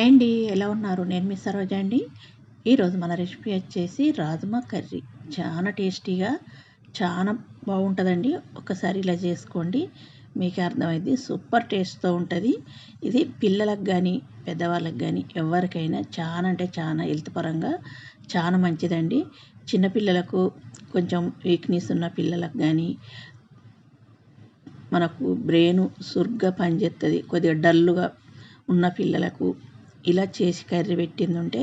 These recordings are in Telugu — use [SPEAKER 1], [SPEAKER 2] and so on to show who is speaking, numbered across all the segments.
[SPEAKER 1] అండి ఎలా ఉన్నారు? నేను మీ సరోజ అండి. ఈరోజు మన రెసిపీ వచ్చేసి రాజ్మా కర్రీ. చాలా టేస్టీగా చాలా బాగుంటుందండి. ఒకసారి ఇలా చేసుకోండి. మీకు అర్థమైంది సూపర్ టేస్ట్తో ఉంటుంది. ఇది పిల్లలకు కానీ పెద్దవాళ్ళకి కానీ ఎవరికైనా చాలా అంటే చాలా హెల్త్ పరంగా చాలా మంచిదండి. చిన్నపిల్లలకు కొంచెం వీక్నెస్ ఉన్న పిల్లలకు కానీ మనకు బ్రెయిన్ సురుగ్గా పనిచేస్తుంది కొద్దిగా డల్లుగా ఉన్న పిల్లలకు ఇలా చేసి కర్రీ పెట్టిందంటే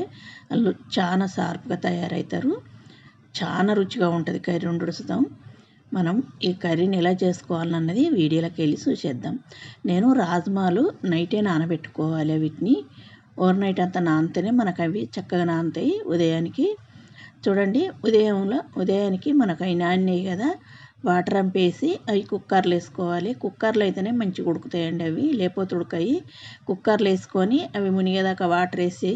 [SPEAKER 1] వాళ్ళు చాలా షార్ప్గా తయారవుతారు చాలా రుచిగా ఉంటుంది కర్రీ వండుస్తాం మనం ఈ కర్రీని ఎలా చేసుకోవాలన్నది వీడియోలోకి వెళ్ళి చూసేద్దాం. నేను రాజ్మాలు నైటే నానబెట్టుకోవాలి వీటిని. ఓవర్ నైట్ అంతా నానితేనే మనకు అవి చక్కగా నానుతాయి. ఉదయానికి చూడండి ఉదయంలో ఉదయానికి మనకు అవి నానినాయి కదా. వాటర్ అంపేసి అవి కుక్కర్లు వేసుకోవాలి. కుక్కర్లో అయితేనే మంచిగా ఉడుకుతాయండి అవి. లేకపోతే ఉడకాయి కుక్కర్లో వేసుకొని అవి మునిగేదాకా వాటర్ వేసి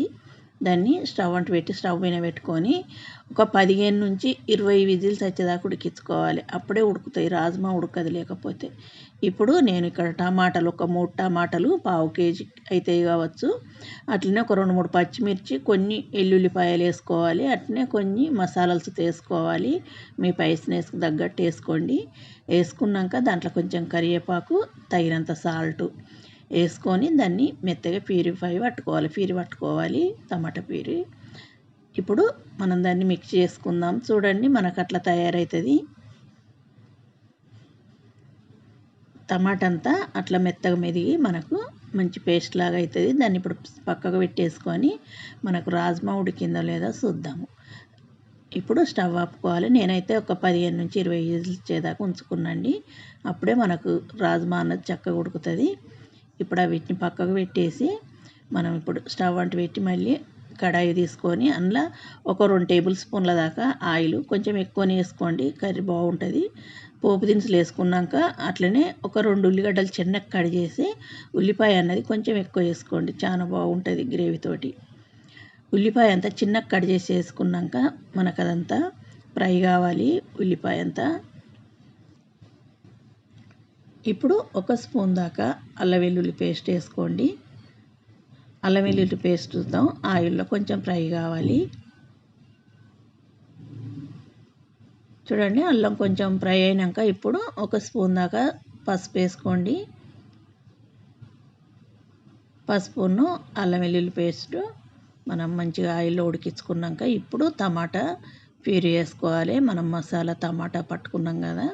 [SPEAKER 1] దాన్ని స్టవ్ అంటు పెట్టి స్టవ్ మీద పెట్టుకొని ఒక పదిహేను నుంచి ఇరవై విజిల్స్ వచ్చేదాకా ఉడికించుకోవాలి. అప్పుడే ఉడుకుతాయి. రాజ్మా ఉడకదు లేకపోతే. ఇప్పుడు నేను ఇక్కడ టమాటాలు ఒక మూడు టమాటాలు పావు కేజీ అవుతాయి కావచ్చు. అట్లనే ఒక రెండు మూడు పచ్చిమిర్చి కొన్ని ఎల్లుల్లిపాయలు వేసుకోవాలి. అట్లనే కొన్ని మసాలాస్ వేసుకోవాలి. మీ పైసనేసుకు తగ్గట్టు వేసుకోండి. వేసుకున్నాక దాంట్లో కొంచెం కరివేపాకు తగినంత సాల్టు. వేసుకొని దాన్ని మెత్తగా ప్యూరిఫై పట్టుకోవాలి. ప్యూరి పట్టుకోవాలి. టమాటా ప్యూరి. ఇప్పుడు మనం దాన్ని మిక్స్ చేసుకుందాం. చూడండి మనకు అట్లా తయారవుతుంది టమాటా అంతా అట్లా మెత్తగా మెదిగి మనకు మంచి పేస్ట్ లాగా అవుతుంది దాన్ని ఇప్పుడు పక్కకు పెట్టేసుకొని మనకు రాజ్మా ఉడికిందో లేదో చూద్దాము. ఇప్పుడు స్టవ్ ఆపుకోవాలి. నేనైతే ఒక పదిహేను నుంచి ఇరవై ఇచ్చేదాకా ఉంచుకున్నాండి. అప్పుడే మనకు రాజ్మా అన్నది చక్కగా ఉడుకుతుంది. ఇప్పుడు వీటిని పక్కకు పెట్టేసి మనం ఇప్పుడు స్టవ్ అంటు పెట్టి మళ్ళీ కడాయి తీసుకొని అందులో ఒక రెండు టేబుల్ స్పూన్ల దాకా ఆయిల్ కొంచెం ఎక్కువనే వేసుకోండి. కర్రీ బాగుంటుంది. పోపు దినుసులు వేసుకున్నాక అట్లనే ఒక రెండు ఉల్లిగడ్డలు చిన్నగా కట్ చేసి ఉల్లిపాయ అన్నది కొంచెం ఎక్కువ వేసుకోండి. చాలా బాగుంటుంది గ్రేవీతోటి ఉల్లిపాయ అంతా చిన్నగా కట్ చేసి వేసుకున్నాక మనకు అదంతా ఫ్రై కావాలి. ఉల్లిపాయ అంతా ఇప్పుడు ఒక స్పూన్ దాకా అల్లం వెల్లుల్లి పేస్ట్ వేసుకోండి. అల్లం వెల్లుల్లి పేస్ట్ చూద్దాం. ఆయిల్లో కొంచెం ఫ్రై కావాలి. చూడండి అల్లం కొంచెం ఫ్రై అయినాక ఇప్పుడు ఒక స్పూన్ దాకా పసుపు వేసుకోండి. పసుపును అల్లం వెల్లుల్లి పేస్ట్ మనం మంచిగా ఆయిల్లో ఉడికించుకున్నాక ఇప్పుడు టమాటా ప్యూరీ వేసుకోవాలి. మనం మసాలా టమాటా పట్టుకున్నాం కదా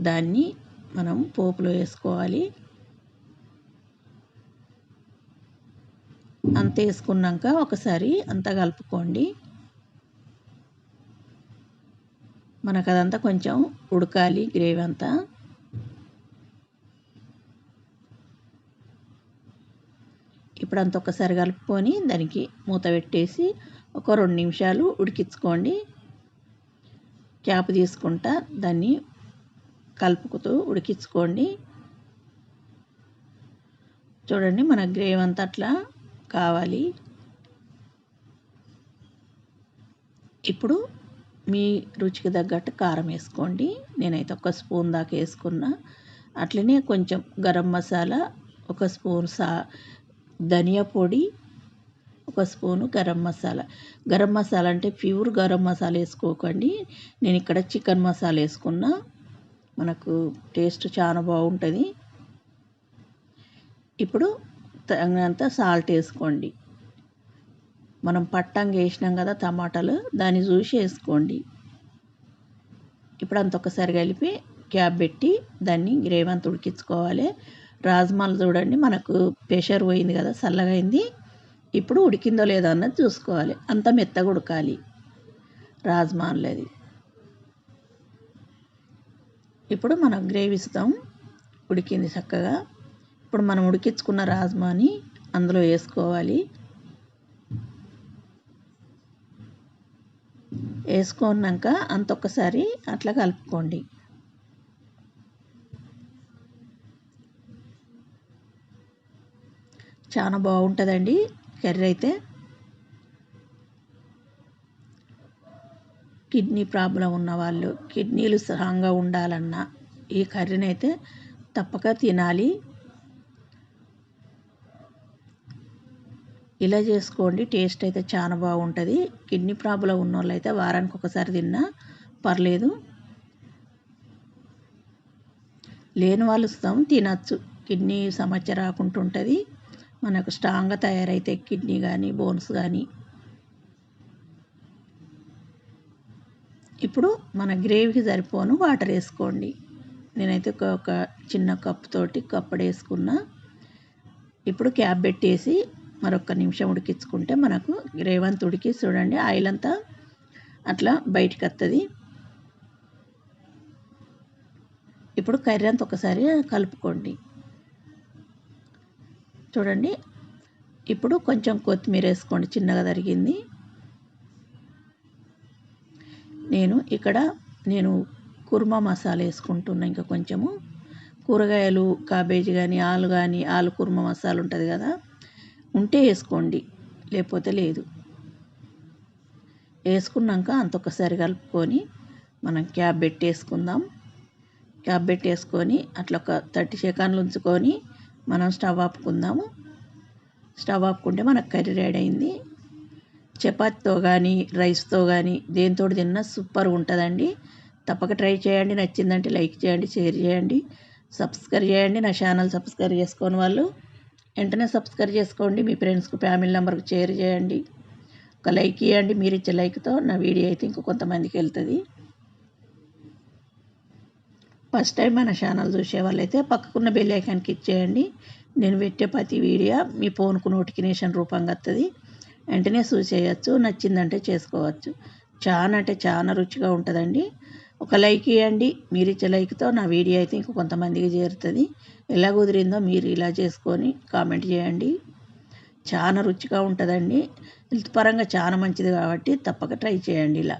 [SPEAKER 1] దాన్ని మనం పోపులో వేసుకోవాలి. అంత వేసుకున్నాక ఒకసారి అంతా కలుపుకోండి. మనకు అదంతా కొంచెం ఉడకాలి గ్రేవీ అంతా. ఇప్పుడు అంత ఒకసారి కలుపుకొని దానికి మూత పెట్టేసి ఒక రెండు నిమిషాలు ఉడికించుకోండి. క్యాప్ తీసుకుంటా దాన్ని కలుపుకుతూ ఉడికించుకోండి. చూడండి మన గ్రేవ్ అంతా అట్లా కావాలి. ఇప్పుడు మీ రుచికి తగ్గట్టు కారం వేసుకోండి. నేనైతే ఒక స్పూన్ దాకా వేసుకున్నా. అట్లనే కొంచెం గరం మసాలా ఒక స్పూన్ సా ధనియా పొడి ఒక స్పూను గరం మసాలా. గరం మసాలా అంటే ప్యూర్ గరం మసాలా వేసుకోకండి. నేను ఇక్కడ చికెన్ మసాలా వేసుకున్నా. మనకు టేస్ట్ చాలా బాగుంటుంది. ఇప్పుడు తగినంత సాల్ట్ వేసుకోండి. మనం పట్టంగా వేసినాం కదా టమాటాలు దాన్ని చూసి వేసుకోండి. ఇప్పుడు అంత ఒకసారి కలిపి క్యాప్ పెట్టి దాన్ని గ్రేవీ అంత ఉడికించుకోవాలి. రాజ్మాలు చూడండి మనకు ప్రెషర్ పోయింది కదా చల్లగా అయింది. ఇప్పుడు ఉడికిందో లేదో అన్నది చూసుకోవాలి. అంత మెత్తగా ఉడకాలి రాజ్మాలది ఇప్పుడు మనం గ్రేవీ ఇస్తాం ఉడికింది చక్కగా. ఇప్పుడు మనం ఉడికించుకున్న రాజ్మాని అందులో వేసుకోవాలి. వేసుకున్నాక అంత ఒక్కసారి అట్లా కలుపుకోండి. చాలా బాగుంటుందండి. కర్రీ అయితే కిడ్నీ ప్రాబ్లం ఉన్నవాళ్ళు కిడ్నీలు స్ట్రాంగ్గా ఉండాలన్నా ఈ కర్రీని అయితే తప్పక తినాలి. ఇలా చేసుకోండి టేస్ట్ అయితే చాలా బాగుంటుంది. కిడ్నీ ప్రాబ్లం ఉన్న వాళ్ళు అయితే వారానికి ఒకసారి తిన్నా పర్లేదు. లేని వాళ్ళు ఇస్తాం తినచ్చు. కిడ్నీ సమస్య రాకుండా ఉంటుంది మనకు స్ట్రాంగ్గా తయారైతే కిడ్నీ కానీ బోన్స్ కానీ ఇప్పుడు మన గ్రేవీకి సరిపోను వాటర్ వేసుకోండి. నేనైతే ఒక ఒక చిన్న కప్ తోటి వేసుకున్నా. ఇప్పుడు క్యాప్ పెట్టేసి మరొక నిమిషం ఉడికించుకుంటే మనకు గ్రేవంత ఉడికి చూడండి ఆయిల్ అంతా అట్లా బయటికి వస్తుంది ఇప్పుడు కర్రీ అంతా ఒకసారి కలుపుకోండి. చూడండి ఇప్పుడు కొంచెం కొత్తిమీర వేసుకోండి చిన్నగా తరిగింది. నేను ఇక్కడ నేను కుర్మా మసాలా వేసుకుంటున్నా ఇంకా కొంచెము. కూరగాయలు కాబేజీ కానీ ఆలు కానీ ఆలు కుర్మా మసాలా ఉంటుంది కదా ఉంటే వేసుకోండి. లేకపోతే లేదు. వేసుకున్నాక అంతొకసారి కలుపుకొని మనం క్యాబ్ పెట్టేసుకుందాం క్యాబ్ పెట్టేసుకొని అట్లా ఒక థర్టీ సెకండ్లు ఉంచుకొని మనం స్టవ్ ఆపుకుందాము. స్టవ్ ఆపుకుంటే మనకు కర్రీ రెడీ అయింది. చపాతీతో కానీ రైస్తో కానీ దేనితో తిన్నా సూపర్గా ఉంటుందండి. తప్పక ట్రై చేయండి. నచ్చిందంటే లైక్ చేయండి షేర్ చేయండి. సబ్స్క్రైబ్ చేయండి. నా ఛానల్ సబ్స్క్రైబ్ చేసుకొని వాళ్ళు వెంటనే సబ్స్క్రైబ్ చేసుకోండి. మీ ఫ్రెండ్స్కి ఫ్యామిలీ నెంబర్కి షేర్ చేయండి. ఒక లైక్ ఇవ్వండి మీరు ఇచ్చే లైక్తో నా వీడియో అయితే ఇంకో కొంతమందికి వెళ్తుంది. ఫస్ట్ టైం మన ఛానల్ చూసే వాళ్ళైతే పక్కకున్న బెల్ ఐకాన్కి ఇచ్చేయండి. నేను పెట్టే ప్రతి వీడియో మీ ఫోన్కు నోటిఫికేషన్ రూపంగా వస్తుంది వెంటనే చూసేయచ్చు నచ్చిందంటే చేసుకోవచ్చు. చాలా అంటే చాలా రుచిగా ఉంటుందండి. ఒక లైక్ ఇవ్వండి మీరు ఇచ్చే లైక్తో నా వీడియో అయితే ఇంకో కొంతమందికి చేరుతుంది. ఎలా కుదిరిందో మీరు ఇలా చేసుకొని కామెంట్ చేయండి. చాలా రుచిగా ఉంటుందండి. హెల్త్ పరంగా చాలా మంచిది కాబట్టి తప్పక ట్రై చేయండి ఇలా.